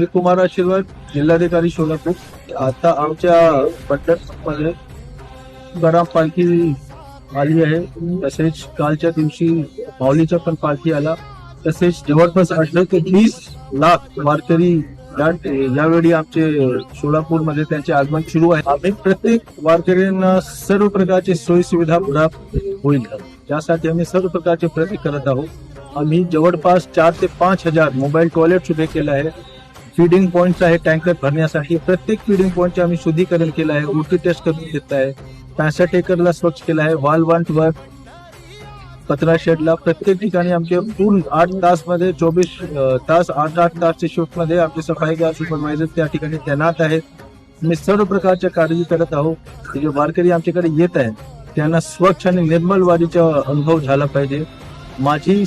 मी कुमार आशीर्वाद जिल्हाधिकारी सोलापूर. आता आमच्या पंढरपूरमध्ये गरम पालखी आली आहे. तसेच कालच्या दिवशी माऊलीचा पण पालखी आला. तसेच जवळपास अठरा ते वीस लाख वारकरी यावेळी आमचे सोलापूरमध्ये त्यांचे आगमन सुरू आहे. आम्ही प्रत्येक वारकऱ्यांना सर्व प्रकारची सोयी सुविधा प्राप्त होईल. त्यासाठी आम्ही सर्व प्रकारचे प्रयत्न करत आहोत. आम्ही जवळपास चार ते पाच हजार मोबाईल टॉयलेट उभे केले आहे फिडिंग पॉईंट आहे टँकर भरण्यासाठी. प्रत्येक फिडिंग पॉईंटचे आम्ही शुद्धीकरण केलं आहे उलटी टेस्ट करून घेत आहे. पॅसठ एकरला स्वच्छ केलं आहे वाल वांट वर. कचरा शेडला प्रत्येक ठिकाणी आमचे पूर्ण आठ तासमध्ये चोवीस तास आठ आठ तासच्या शिफ्टमध्ये आमचे सफाई सुपरवायझर त्या ठिकाणी तैनात आहेत. मी सर्व प्रकारच्या काळजी करत आहोत. जे वारकरी आमच्याकडे येत आहेत त्यांना स्वच्छ आणि निर्मल वारीचा अनुभव झाला पाहिजे. माझी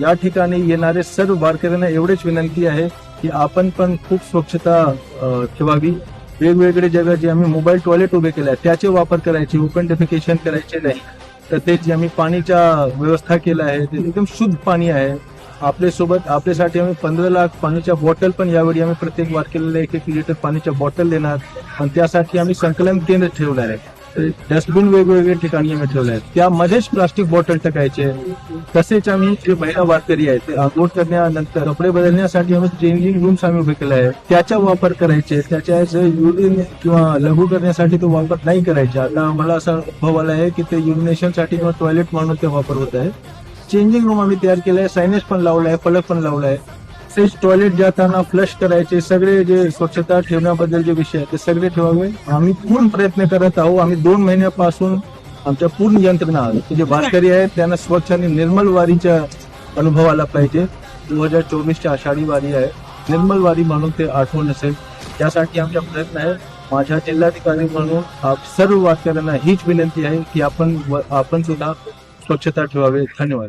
या ठिकाणी येणारे सर्व वारकऱ्यांना एवढेच विनंती आहे की आपण पण खूप स्वच्छता ठेवावी. वेगवेगळे जगा जे आम्ही मोबाईल टॉयलेट उभे केले त्याचे वापर करायचे ओपन डेफिकेशन करायचे नाही. तर ते जे आम्ही पाणीच्या व्यवस्था केलं आहे ते एकदम शुद्ध पाणी आहे. आपल्यासोबत आपल्यासाठी आम्ही पंधरा लाख पाण्याच्या बॉटल पण यावेळी आम्ही प्रत्येक वारकेला एक एक लिटर पाण्याच्या बॉटल देणार. आणि त्यासाठी आम्ही संकलन केंद्र ठेवलं आहे. डस्टबिन वेगवेगळ्या ठिकाणी आम्ही ठेवले आहेत. त्यामध्येच प्लास्टिक बॉटल टाकायचे. तसेच आम्ही जे महिला वारकरी आहेत ते आंघोळ करण्यानंतर कपडे बदलण्यासाठी आम्ही चेंजिंग रूम्स आम्ही उभे केले आहे त्याचा वापर करायचे त्याच्या युरिन किंवा लघु करण्यासाठी तो वापर नाही करायचा. आता आम्हाला असा अनुभव आला आहे की ते युरिनेशनसाठी किंवा टॉयलेट म्हणून ते वापर होत आहे. चेंजिंग रूम आम्ही तयार केलाय सायनेज पण लावलाय फलक पण लावलाय. तसेच टॉयलेट जाताना फ्लश करायचे सगळे जे स्वच्छता ठेवण्याबद्दल जे विषय आहेत ते सगळे ठेवावे. आम्ही पूर्ण प्रयत्न करत आहोत. आम्ही दोन महिन्यापासून आमच्या पूर्ण यंत्रणा जे भास्करी आहेत त्यांना स्वच्छ आणि निर्मल वारीच्या अनुभव आला पाहिजे. दोन हजार चोवीसच्या आषाढी वारी आहे. निर्मल वारी म्हणून ते आठवण असेल. त्यासाठी आमचा प्रयत्न आहे. माझ्या जिल्हाधिकारी म्हणून आप सर्व वारकऱ्यांना हीच विनंती आहे की आपण आपण सुद्धा स्वच्छता ठेवावे. धन्यवाद.